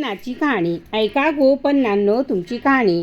नाची कहाणी. ऐका गोपन्नांनो तुमची कहाणी.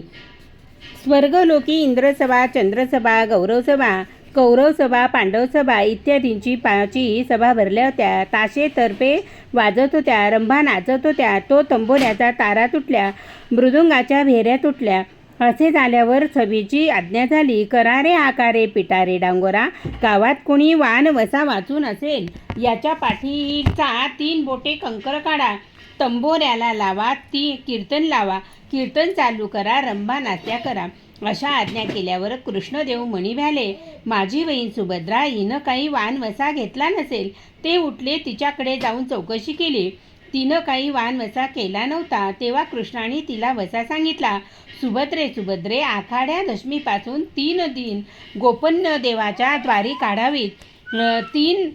स्वर्गलोकी इंद्रसभा चंद्रसभा गौरवसभा कौरवसभा पांडवसभा इत्यादींची पाची सभा भरल्या होत्या. ताशेतर्फे वाजत होत्या रंभा नाचत होत्या तो तंबोऱ्याचा तारा तुटल्या मृदुंगाच्या भेऱ्या तुटल्या. असे झाल्यावर सभेची आज्ञा झाली करारे आकारे पिटारे डांगोरा गावात कोणी वान वसा वाचून असेल याच्या पाठीचा तीन बोटे कंकर काढा तंबोऱ्याला लावा ती कीर्तन लावा कीर्तन चालू करा रंभा नात्या करा. अशा आज्ञा केल्यावर कृष्णदेव म्हणी भ्याले माझी बहीण सुभद्रा हिनं काही वान वसा घेतला नसेल ते उठले तिच्याकडे जाऊन चौकशी केली. तिनं काही वान वसा केला नव्हता. तेव्हा कृष्णाने तिला वसा सांगितला सुभद्रे सुभद्रे आखाड्या दशमीपासून तीन दिन गोपन्न देवाच्या द्वारी काढावीत. तीन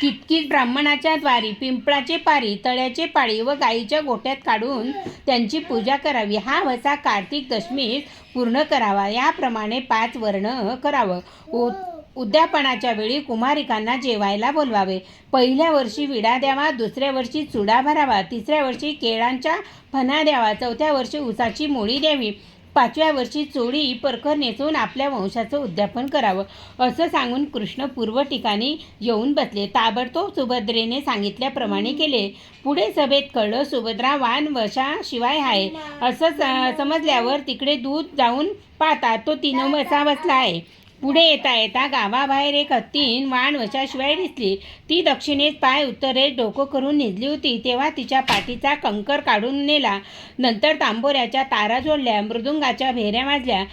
कितकीत ब्राह्मणाच्या द्वारी पिंपळाचे पारी तळ्याचे पाळी व गाईच्या गोट्यात काढून त्यांची पूजा करावी. हा वसा कार्तिक दशमीस पूर्ण करावा. याप्रमाणे पाच वर्ण करावं. ओ उद्यापनाच्या वेळी कुमारिकांना जेवायला बोलवावे. पहिल्या वर्षी विडा द्यावा दुसऱ्या वर्षी चुडा भरावा तिसऱ्या वर्षी केळांच्या फणा द्यावा चौथ्या वर्षी उसाची मोळी द्यावी पाचव्या वर्षी चोळी परकर नेसून आपल्या वंशाचं उद्यापन करावं. असं सांगून कृष्ण पूर्व ठिकाणी येऊन बसले. ताबडतोब सुभद्रेने सांगितल्याप्रमाणे केले. पुढे सभेत कळलं सुभद्रा वान वशाशिवाय आहे. असं स- समजल्यावर तिकडे दूध जाऊन पाहतात तो तीन वसा बसला आहे. पुढे येता येता गावाबाहेर एक हत्तीन वाण वशाशिवाय दिसली. ती दक्षिणेत पाय उत्तरेत डोकं करून निजली होती. तेव्हा तिच्या पाठीचा कंकर काढून नेला. नंतर तांबोऱ्याच्या तारा जोडल्या मृदुंगाच्या भेऱ्या वाजल्या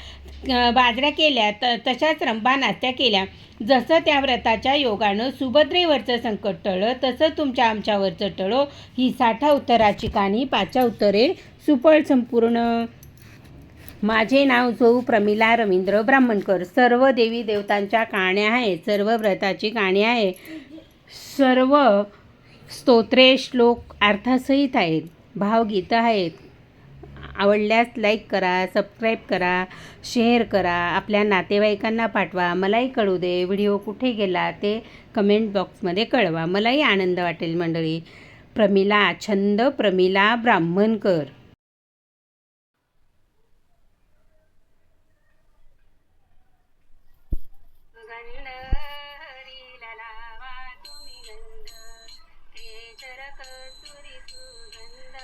बाजऱ्या केल्या त तशाच रंभा नात्या केल्या. जसं त्या व्रताच्या योगानं सुभद्रेवरचं संकट टळलं तसं तुमच्या आमच्यावरचं टळो. ही साठा उत्तराची कहाणी पाचा उत्तरे सुपळ संपूर्ण. माझे नाव जो प्रमिला रवींद्र ब्राह्मणकर. सर्व देवी देवतांच्या कहाण्या आहेत सर्व व्रताची कहाणी आहे. सर्व स्तोत्रे श्लोक अर्थासहित आहेत. भावगीतं आहेत. आवडल्यास लाईक करा सबस्क्राईब करा शेअर करा आपल्या नातेवाईकांना पाठवा. मलाही कळू दे व्हिडिओ कुठे गेला ते कमेंट बॉक्समध्ये कळवा. मलाही आनंद वाटेल मंडळी. प्रमिला छंद प्रमिला ब्राह्मणकर. हरीला लावा तुम्ही गंध. केशर कस्तुरी सुगंध.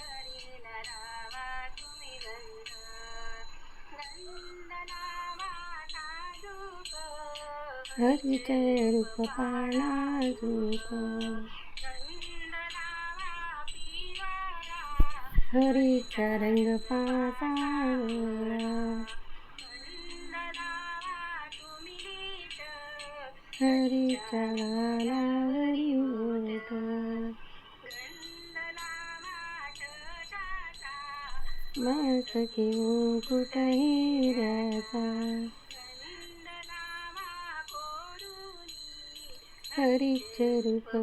हरीला लावा तुम्ही गंध. गंध लावा नाजूक हरीचे रूप पाणाजूक हरीचा रंग पासाळा हरीच्या गालावरी ओठ गंध घेऊ कुठे हिऱ्याचा गंधनामा रूप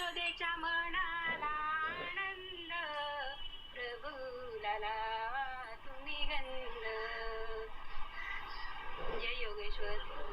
यशोदेच्या मनाला आनंद प्रभूला तुम्ही गंध. जय योगेश्वर.